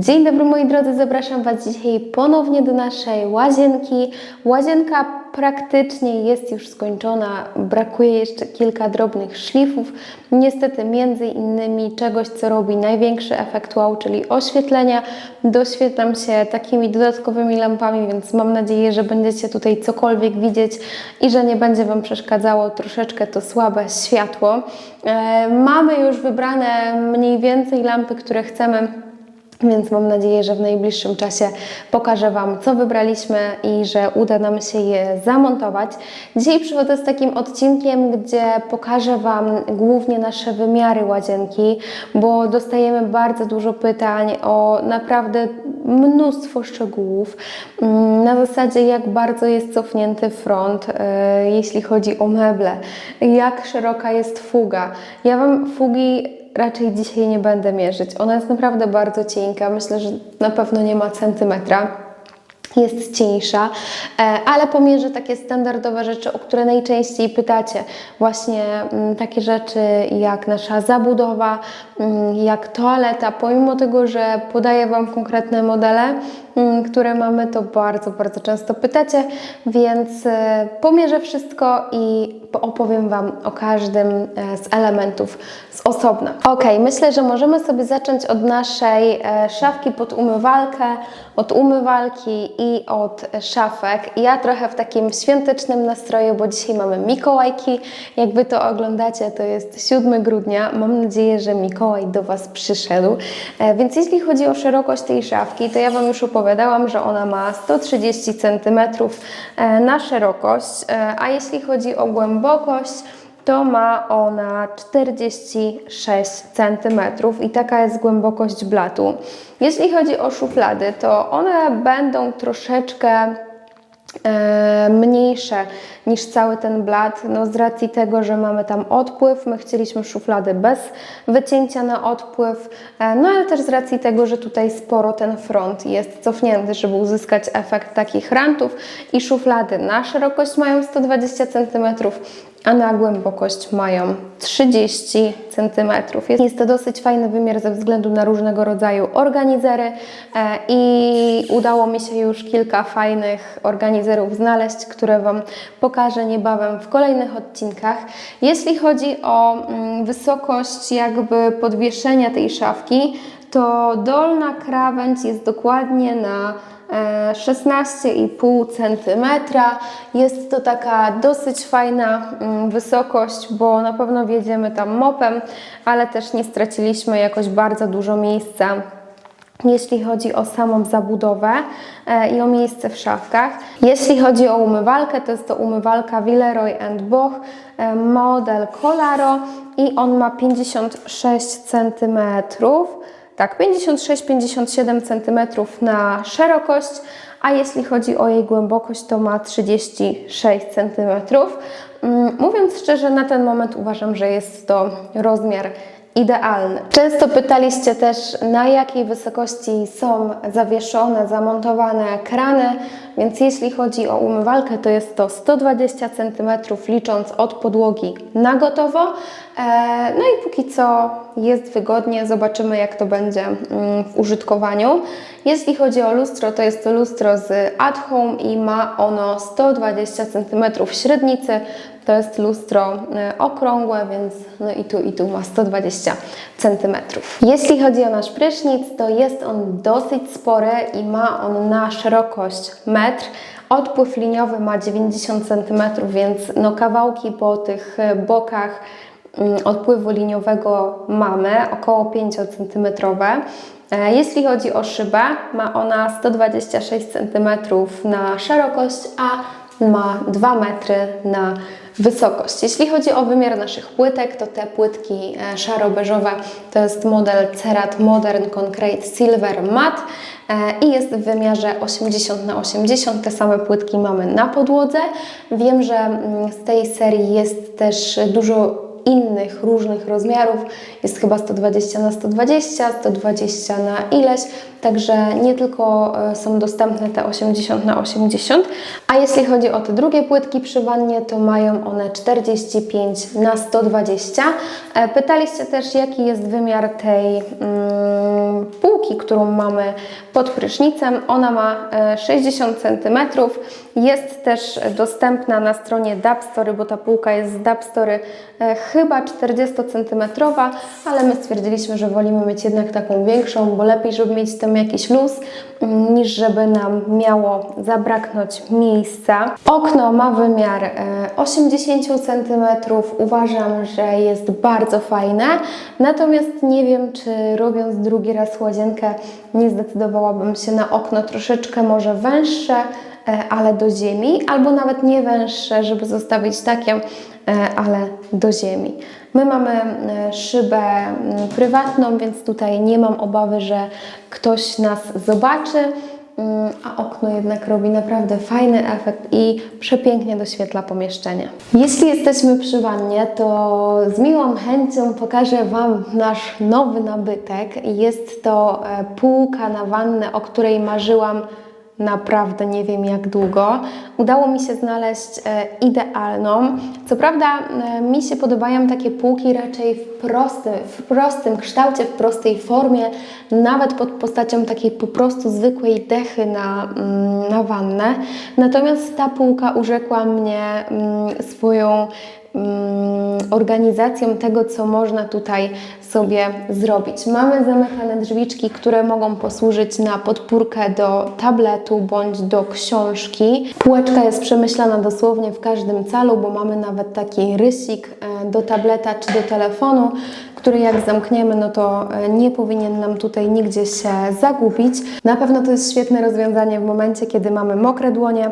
Dzień dobry moi drodzy, zapraszam Was dzisiaj ponownie do naszej łazienki. Łazienka praktycznie jest już skończona, brakuje jeszcze kilka drobnych szlifów. Niestety między innymi czegoś, co robi największy efekt wow, czyli oświetlenia. Doświetlam się takimi dodatkowymi lampami, więc mam nadzieję, że będziecie tutaj cokolwiek widzieć i że nie będzie Wam przeszkadzało troszeczkę to słabe światło. E, mamy już wybrane mniej więcej lampy, które chcemy więc mam nadzieję, że w najbliższym czasie pokażę Wam, co wybraliśmy i że uda nam się je zamontować. Dzisiaj przychodzę z takim odcinkiem, gdzie pokażę Wam głównie nasze wymiary łazienki, bo dostajemy bardzo dużo pytań o naprawdę mnóstwo szczegółów. Mm, Na zasadzie, jak bardzo jest cofnięty front, e, jeśli chodzi o meble, jak szeroka jest fuga. Ja Wam fugi raczej dzisiaj nie będę mierzyć. Ona jest naprawdę bardzo cienka. Myślę, że na pewno nie ma centymetra. Jest cieńsza, e, ale pomierzę takie standardowe rzeczy, o które najczęściej pytacie. Właśnie mm, takie rzeczy jak nasza zabudowa, mm, jak toaleta. Pomimo tego, że podaję Wam konkretne modele, mm, które mamy, to bardzo, bardzo często pytacie, więc e, pomierzę wszystko i opowiem Wam o każdym e, z elementów z osobna. Ok, myślę, że możemy sobie zacząć od naszej szafki pod umywalkę, od umywalki i od szafek. Ja trochę w takim świątecznym nastroju, bo dzisiaj mamy Mikołajki. Jakby to oglądacie, to jest 7 grudnia. Mam nadzieję, że Mikołaj do Was przyszedł. E, Więc jeśli chodzi o szerokość tej szafki, to ja Wam już opowiadałam, że ona ma 130 cm e, na szerokość, e, a jeśli chodzi o głębokość, to ma ona 46 cm i taka jest głębokość blatu. Jeśli chodzi o szuflady, to one będą troszeczkę e, mniejsze niż cały ten blat, no z racji tego, że mamy tam odpływ, my chcieliśmy szuflady bez wycięcia na odpływ, e, no ale też z racji tego, że tutaj sporo ten front jest cofnięty, żeby uzyskać efekt takich rantów i szuflady na szerokość mają 120 cm, a na głębokość mają 30 cm. Jest, to dosyć fajny wymiar ze względu na różnego rodzaju organizery e, i udało mi się już kilka fajnych organizerów znaleźć, które Wam pokażę niebawem w kolejnych odcinkach. Jeśli chodzi o mm, wysokość jakby podwieszenia tej szafki, to dolna krawędź jest dokładnie na 16,5 cm. Jest to taka dosyć fajna mm, wysokość, bo na pewno wjedziemy tam mopem, ale też nie straciliśmy jakoś bardzo dużo miejsca jeśli chodzi o samą zabudowę e, i o miejsce w szafkach. Jeśli chodzi o umywalkę, to jest to umywalka Villeroy Boch, e, model Colaro i on ma 56 cm. Tak, 56-57 cm na szerokość, a jeśli chodzi o jej głębokość, to ma 36 cm. Mm, Mówiąc szczerze, na ten moment uważam, że jest to rozmiar idealny. Często pytaliście też, na jakiej wysokości są zawieszone, zamontowane krany, więc jeśli chodzi o umywalkę, to jest to 120 cm, licząc od podłogi na gotowo. E, No i póki co jest wygodnie, zobaczymy jak to będzie mm, w użytkowaniu. Jeśli chodzi o lustro, to jest to lustro z At Home i ma ono 120 cm średnicy. To jest lustro e, okrągłe, więc no i tu i tu ma 120 cm. Jeśli chodzi o nasz prysznic, to jest on dosyć spory i ma on na szerokość metr. Odpływ liniowy ma 90 cm, więc no kawałki po tych e, bokach mm, odpływu liniowego mamy, około 5 cm. E, Jeśli chodzi o szybę, ma ona 126 cm na szerokość, a ma 2 metry na wysokość. Jeśli chodzi o wymiar naszych płytek, to te płytki e, szaro-beżowe to jest model Cerat Modern Concrete Silver Matte e, i jest w wymiarze 80 na 80. Te same płytki mamy na podłodze. Wiem, że mm, z tej serii jest też dużo innych różnych rozmiarów. Jest chyba 120 na 120, 120 na ileś, także nie tylko e, są dostępne te 80 na 80, a jeśli chodzi o te drugie płytki przy wannie, to mają one 45 na 120. E, Pytaliście też, jaki jest wymiar tej mm, półki, którą mamy pod prysznicem. Ona ma e, 60 cm. Jest też dostępna na stronie Dab Story, bo ta półka jest z Dab Story e, chyba 40 cm, ale my stwierdziliśmy, że wolimy mieć jednak taką większą, bo lepiej, żeby mieć tam jakiś luz, mm, niż żeby nam miało zabraknąć miejsca. Okno ma wymiar e, 80 cm. Uważam, że jest bardzo fajne, natomiast nie wiem, czy robiąc drugi raz łazienkę, nie zdecydowałabym się na okno troszeczkę może węższe, e, ale do ziemi, albo nawet nie węższe, żeby zostawić takie, e, ale do ziemi. My mamy e, szybę prywatną, więc tutaj nie mam obawy, że ktoś nas zobaczy, mm, a okno jednak robi naprawdę fajny efekt i przepięknie doświetla pomieszczenie. Jeśli jesteśmy przy wannie, to z miłą chęcią pokażę Wam nasz nowy nabytek. Jest to e, półka na wannę, o której marzyłam naprawdę nie wiem jak długo. Udało mi się znaleźć e, idealną. Co prawda e, mi się podobają takie półki raczej w prostym, w prostym kształcie, w prostej formie, nawet pod postacią takiej po prostu zwykłej dechy na, mm, na wannę. Natomiast ta półka urzekła mnie mm, swoją organizacją tego, co można tutaj sobie zrobić. Mamy zamykane drzwiczki, które mogą posłużyć na podpórkę do tabletu bądź do książki. Półeczka jest przemyślana dosłownie w każdym calu, bo mamy nawet taki rysik e, do tableta czy do telefonu, który jak zamkniemy, no to e, nie powinien nam tutaj nigdzie się zagubić. Na pewno to jest świetne rozwiązanie w momencie, kiedy mamy mokre dłonie,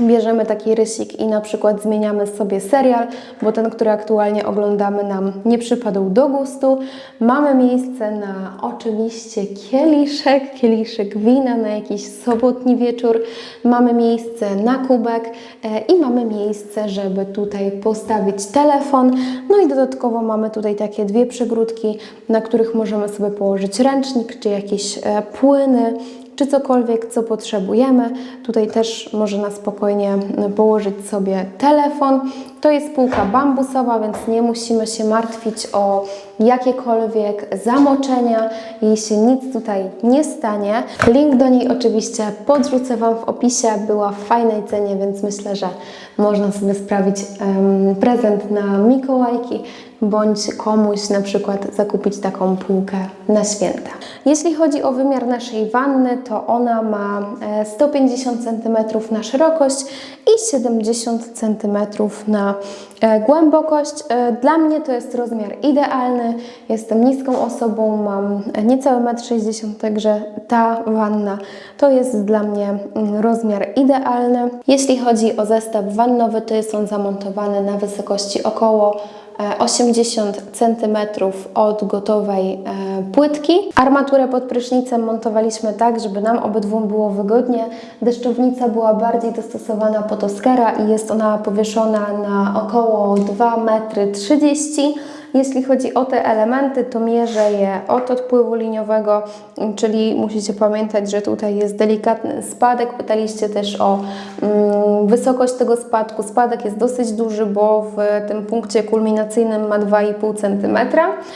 bierzemy taki rysik i na przykład zmieniamy sobie serial, bo ten, który aktualnie oglądamy nam nie przypadł do gustu. Mamy miejsce na oczywiście kieliszek, kieliszek wina na jakiś sobotni wieczór. Mamy miejsce na kubek e, i mamy miejsce, żeby tutaj postawić telefon. No i dodatkowo mamy tutaj takie dwie przegródki, na których możemy sobie położyć ręcznik czy jakieś e, płyny czy cokolwiek, co potrzebujemy. Tutaj też można spokojnie położyć sobie telefon. To jest półka bambusowa, więc nie musimy się martwić o jakiekolwiek zamoczenia. Jej się nic tutaj nie stanie. Link do niej oczywiście podrzucę Wam w opisie. Była w fajnej cenie, więc myślę, że można sobie sprawić em, prezent na Mikołajki bądź komuś na przykład zakupić taką półkę na święta. Jeśli chodzi o wymiar naszej wanny, to ona ma e, 150 cm na szerokość i 70 cm na e, głębokość. E, Dla mnie to jest rozmiar idealny. Jestem niską osobą, mam niecałe 1,60 m, także ta wanna to jest dla mnie mm, rozmiar idealny. Jeśli chodzi o zestaw wannowy, to jest on zamontowany na wysokości około e, 80 cm od gotowej e, płytki. Armaturę pod prysznicem montowaliśmy tak, żeby nam obydwu było wygodnie. Deszczownica była bardziej dostosowana pod Oscara i jest ona powieszona na około 2,30 m. Jeśli chodzi o te elementy, to mierzę je od odpływu liniowego, czyli musicie pamiętać, że tutaj jest delikatny spadek. Pytaliście też o mm, wysokość tego spadku. Spadek jest dosyć duży, bo w tym punkcie kulminacyjnym ma 2,5 cm.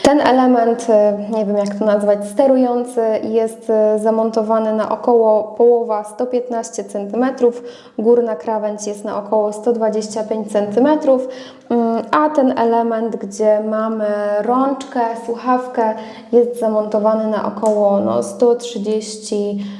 Ten element, e, nie wiem jak to nazwać, sterujący jest e, zamontowany na około połowa 115 cm. Górna krawędź jest na około 125 cm. Mm, A ten element, gdzie mamy rączkę, słuchawkę, jest zamontowany na około no, 132 cm.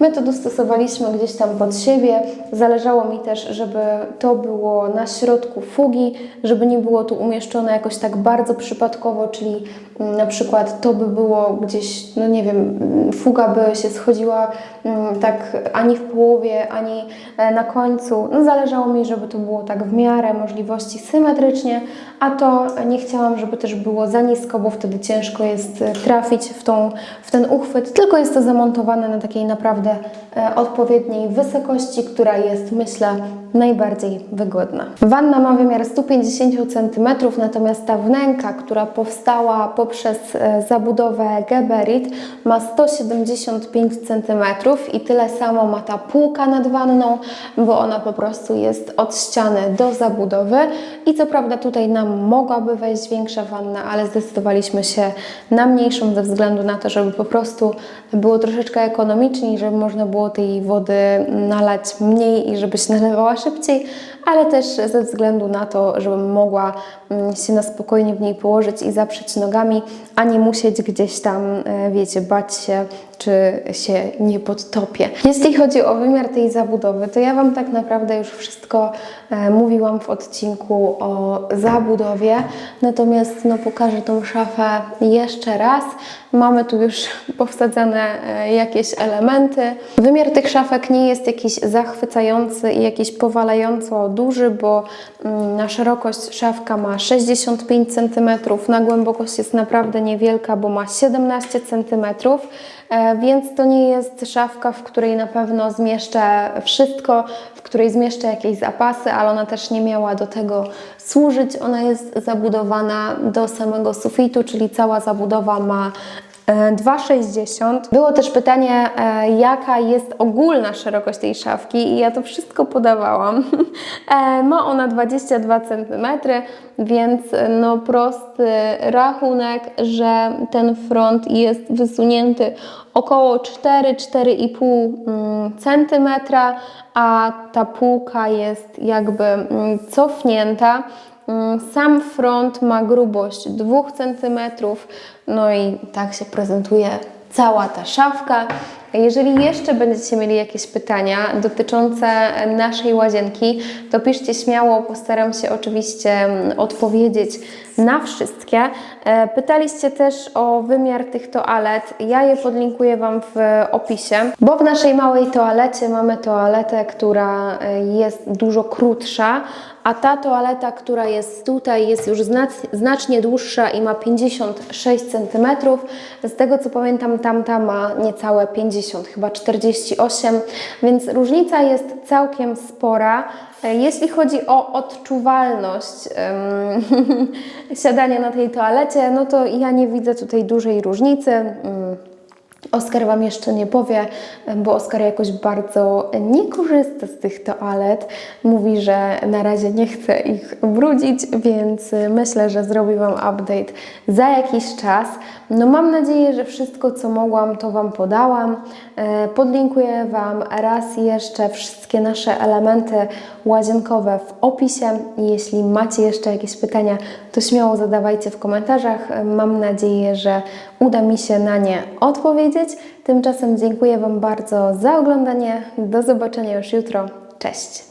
My to dostosowaliśmy gdzieś tam pod siebie. Zależało mi też, żeby to było na środku fugi, żeby nie było tu umieszczone jakoś tak bardzo przypadkowo, czyli mm, na przykład to by było gdzieś, no nie wiem, mm, fuga by się schodziła mm, tak ani w połowie, ani e, na końcu. No zależało mi, żeby to było tak w miarę możliwości symetrycznie, a to nie chciałam, żeby też było za nisko, bo wtedy ciężko jest e, trafić w, tą, w ten uchwyt, tylko jest to zamontowane na takiej naprawdę e, odpowiedniej wysokości, która jest, myślę, najbardziej wygodna. Wanna ma wymiar 150 cm, natomiast ta wnęka, która powstała poprzez e, zabudowę Geberit ma 175 cm i tyle samo ma ta półka nad wanną, bo ona po prostu jest od ściany do zabudowy i co prawda tutaj nam mogłaby wejść większa wanna, ale zdecydowaliśmy się na mniejszą ze względu na to, żeby po prostu było troszeczkę ekonomiczniej, żeby można było tej wody nalać mniej i żeby się nalewała szybciej, ale też ze względu na to, żebym mogła mm, się na spokojnie w niej położyć i zaprzeć nogami, a nie musieć gdzieś tam, e, wiecie, bać się, czy się nie podtopię. Jeśli chodzi o wymiar tej zabudowy, to ja Wam tak naprawdę już wszystko e, mówiłam w odcinku o zabudowie, natomiast no, pokażę tą szafę jeszcze raz. Mamy tu już powsadzane e, jakieś elementy. Wymiar tych szafek nie jest jakiś zachwycający i jakiś powalająco duży, bo mm, na szerokość szafka ma 65 cm, na głębokość jest naprawdę niewielka, bo ma 17 cm. E, Więc to nie jest szafka, w której na pewno zmieszczę wszystko, w której zmieszczę jakieś zapasy, ale ona też nie miała do tego służyć. Ona jest zabudowana do samego sufitu, czyli cała zabudowa ma 2,60. Było też pytanie, e, jaka jest ogólna szerokość tej szafki i ja to wszystko podawałam. E, Ma ona 22 cm, więc e, no prosty rachunek, że ten front jest wysunięty około 4-4,5 cm, a ta półka jest jakby mm, cofnięta. Mm, Sam front ma grubość 2 cm, no i tak się prezentuje cała ta szafka. Jeżeli jeszcze będziecie mieli jakieś pytania dotyczące naszej łazienki, to piszcie śmiało, postaram się oczywiście mm, odpowiedzieć na wszystkie. E, Pytaliście też o wymiar tych toalet. Ja je podlinkuję Wam w opisie, bo w naszej małej toalecie mamy toaletę, która e, jest dużo krótsza, a ta toaleta, która jest tutaj, jest już znac- znacznie dłuższa i ma 56 cm. Z tego co pamiętam, tamta ma niecałe 50, chyba 48, więc różnica jest całkiem spora. E, Jeśli chodzi o odczuwalność siadania na tej toalecie, no to ja nie widzę tutaj dużej różnicy. Oskar Wam jeszcze nie powie, bo Oskar jakoś bardzo nie korzysta z tych toalet. Mówi, że na razie nie chce ich brudzić, więc myślę, że zrobi Wam update za jakiś czas. No mam nadzieję, że wszystko co mogłam to Wam podałam. E, Podlinkuję Wam raz jeszcze wszystkie nasze elementy łazienkowe w opisie. Jeśli macie jeszcze jakieś pytania, to śmiało zadawajcie w komentarzach. Mam nadzieję, że uda mi się na nie odpowiedzieć. Tymczasem dziękuję Wam bardzo za oglądanie. Do zobaczenia już jutro. Cześć!